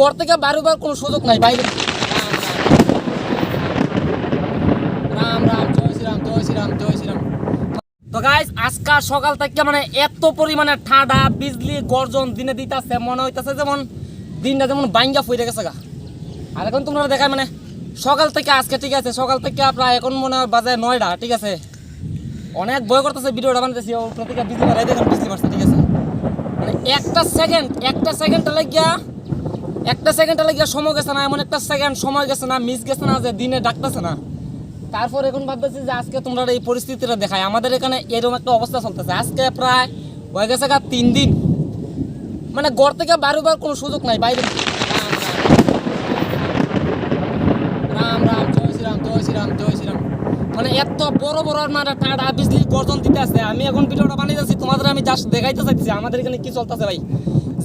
ঘর থেকে বারোবার কোনো সুযোগ নাই, বাইরে। রাম রাম, জয় শ্রীরাম জয় শ্রীরাম জয় শ্রীরাম। তো গাইস আজকাল সকাল থেকে মানে এত পরিমাণে ঠান্ডা, বিজলি, গর্জন দিনে দিতেছে, মনে হইতাছে যেমন দিনটা যেমন বাইঙ্গা ফুইরে গেছে গা। আর এখন তোমরা দেখায় মানে সকাল থেকে আজকে ঠিক আছে, সকাল থেকে প্রায় এখন মনে হয় বাজে নয়টা, ঠিক আছে। অনেক ভয় করতেছে ভিডিওটা বানাতেছি ও প্রতিকা বিজলি মারে দেখেন বিজলি মারছে ঠিক আছে। মানে একটা সেকেন্ড একটা সেকেন্ডটা লাগিয়া একটা সেকেন্ডটা লাগিয়া সময় গেছে না, এমন একটা সেকেন্ড সময় গেছে না মিস গেছে না যে দিনে ডাকতেছে না। তারপর এখন ভাবতেছি যে আজকে তোমরা এই পরিস্থিতিটা দেখায় আমাদের এখানে এরকম একটা অবস্থা চলতেছে। আজকে প্রায় হয়ে গেছে গা তিন দিন। মানে ঘর থেকে বারোবার কোনো সুযোগ নাই, বাইরে। রাম রাম জয় শ্রীরাম জয় শ্রীরাম জয় শ্রীরাম। মানে এত বড় বড় মানে টাটা, বিজলি, গর্জন দিতে আছে আমি এখন ভিডিওটা বানাইতেছি তোমাদের আমি জাস্ট দেখাইতে চাইছি আমাদের এখানে কি চলতেছে ভাই?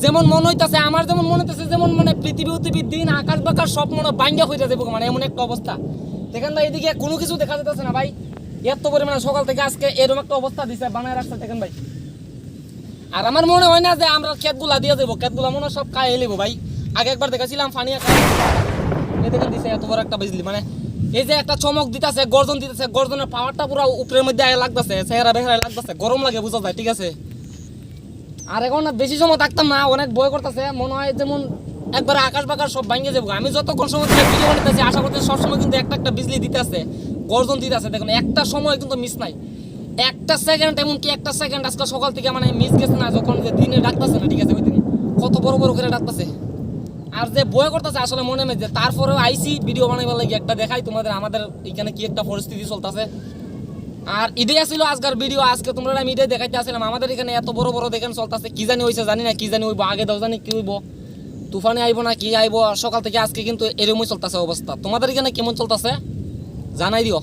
যেমন মনে হইতাছে, আমার যেমন মনে হইতাছে, যেমন মানে পৃথিবী উথিবীর দিন আকাশ বাকাশ সব মনে বাইঙ্গা হইতে যাব মানে এমন একটা অবস্থা। দেখেন ভাই, এদিকে কোনো কিছু দেখা যেতেছে না ভাই। এত পরিমাণে সকাল থেকে আজকে এরকম একটা অবস্থা দিছে, বানায় রাখছে, দেখেন ভাই। আর আমার মনে হয় না যে আমরা ক্ষেতগুলা দিয়ে দেবো ক্ষেতগুলা মনে হয় সব খাই এলিব ভাই। আগে একবার দেখেছিলাম ফানিয়া খাই দেখেন দিছে, এত বড় একটা বিজলি মানে এই যে একটা চমক দিতেছে, গর্জন দিতেছে, গর্জনের পাওয়ারটা পুরো উপরের মধ্যে লাগতেছে, চেহারা বেহারা লাগতেছে, গরম লাগে, বুঝা যায়, ঠিক আছে? আর এখন বেশি সময় থাকতাম না, অনেক ভয় করতেছে, মনে হয় যেমন একবারে আকাশ বাকাশ সব ভাঙে যাব। আমি যতক্ষণ সময় ভিডিও বানাইতেছি, আশা করতেছি সবসময় কিন্তু একটা একটা বিজলি দিতে আছে, গর্জন দিতে আছে। দেখুন, একটা সময় কিন্তু মিস নাই। একটা সেকেন্ড এমনকি একটা সেকেন্ড আজকে সকাল থেকে মানে মিস গেছে না, যখন যে দিনে ডাকতেছে না, ঠিক আছে, ওই দিন। কত বড় বড় করে ডাকতেছে। আর যে বয় করতেছে, আসলে মনে মেজে তারপরেও আইসি, ভিডিও বানাইবার লাগে একটা দেখাই তোমাদের, আমাদের এখানে কি একটা পরিস্থিতি চলতেছে। আর ঈদে আসলে, আজকের ভিডিও আজকে তোমরা আমি ঈদে দেখাইতে আসলাম। আমাদের এখানে এত বড় বড় দেখেন চলতেছে, কি জানি হয়েছে জানি না, কি জানি হইব, আগে দাও জানি কি হইব। তুফানে আইব না, কি আইব সকাল থেকে আজকে কিন্তু এরমই চলতেছে অবস্থা। তোমাদের এখানে কেমন চলতেছে? জানাই দিও।